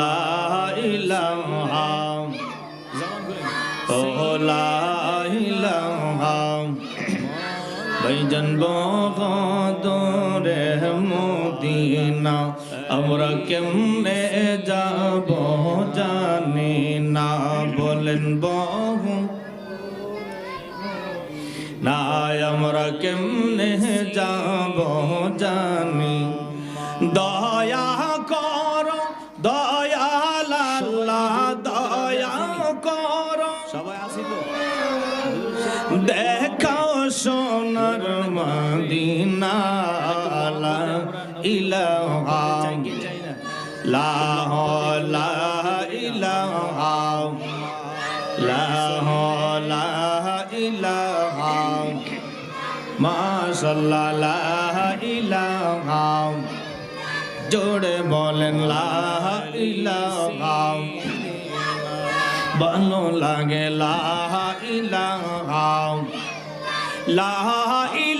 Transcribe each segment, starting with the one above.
লা ইলাহা ও লা ইলাহা ভাইজান বদরে মদিনা, আমরা কেমনে যাব জানি না, বলেন বহু। না, আমরা কেমনে যাব জানি, দয়া মদিনা লা ইলাহা লা লা ইলাহা লা লা ইলাহা মাশাআল্লাহ লা ইলাহা জোরে বলেন লা ইলাহা ভালো লাগে লা ইলাহা লা ইলাহা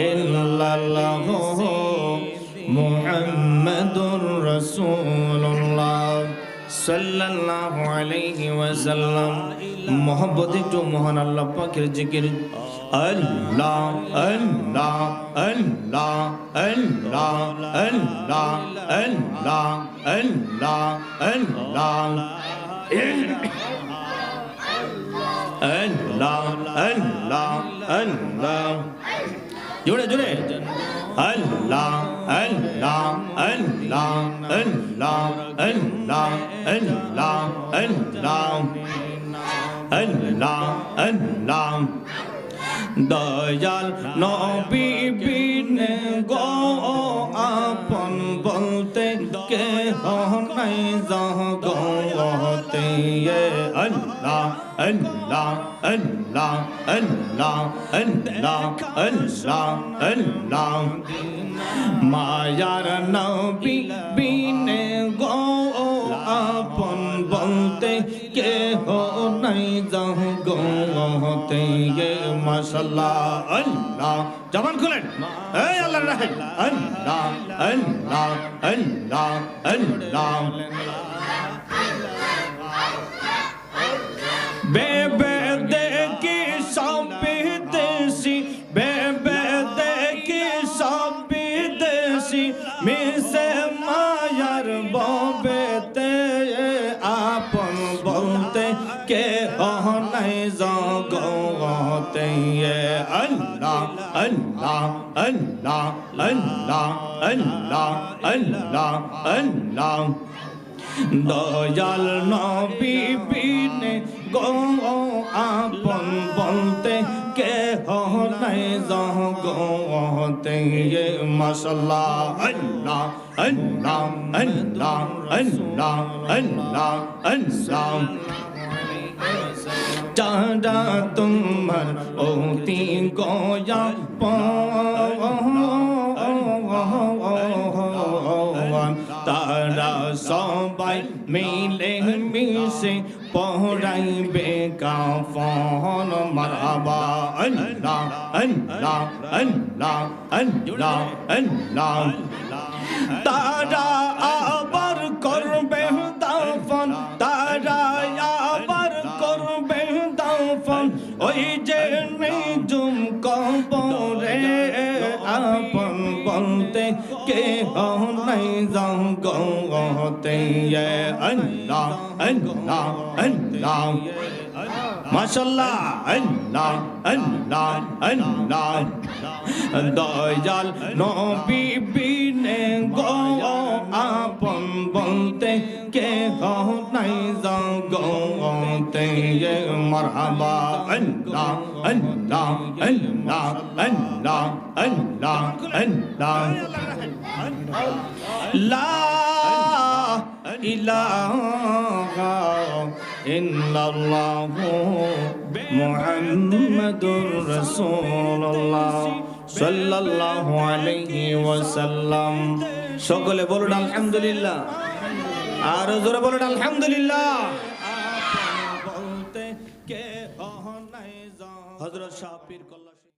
ইল্লাল্লাহ মুহাম্মাদুর রাসূলুল্লাহ সাল্লাল্লাহু আলাইহি ওয়াসাল্লাম মোহব্বত একটু মহান আল্লাহ পাকের জিকির আল্লাহ আল্লাহ আল্লাহ আল্লাহ আল্লাহ আল্লাহ আল্লাহ আল্লাহ আল্লাহ আল্লাহ আল্লাহ জোরে জোরে আল্লাহ আল্লাহ আল্লাহ আল্লাহ আল্লাহ আল্লাহ আল্লাহ আল্লাহ আল্লাহ দয়াল নবী বিন গো के हो नहीं जागोते ये अल्लाह अल्लाह अल्लाह अल्लाह अल्लाह अल्लाह अल्लाह मायार नबी बीने गो अपन बनते के নাই জগতে মাশাল্লাহ, আল্লাহ। জবান খুলেন। এই আল্লাহ রাহেন আল্লাহ আল্লাহ আল্লাহ আল্লাহ। বেবে দেখি সব বিদেশি, বেবে দেখি সব বিদেশি, মিশে تیے اللہ اللہ اللہ اللہ اللہ اللہ اللہ. দয়াল নবী বিনে গো আপন বলতে কে হলাই জগতে এ মশলা আল্লাহ আল্লাহ আল্লাহ আল্লাহ আল্লাহ আল্লাহ চাঁদা তোমার অতি গয়া তারা সবাই মিলে মিশে পড়াইবে কাফন মারহাবা আল্লাহ আল্লাহ আল্লাহ আল্লাহ আল্লাহ তারা जानते के हम नहीं जानते ये अल्लाह अल्लाह अल्लाह माशाल्लाह अल्लाह अल्लाह अल्लाह दयाल नबी बिने गो आपन बोलते के हम فیضا گوتے یہ مرحبا اللہ اللہ اللہ اللہ اللہ اللہ لا الہ الا اللہ محمد رسول اللہ صلی اللہ علیہ وسلم সকলে বলুন আলহামদুলিল্লাহ আর জোরে বলুন আলহামদুলিল্লাহ। হজরত শাহ পীর কল্লা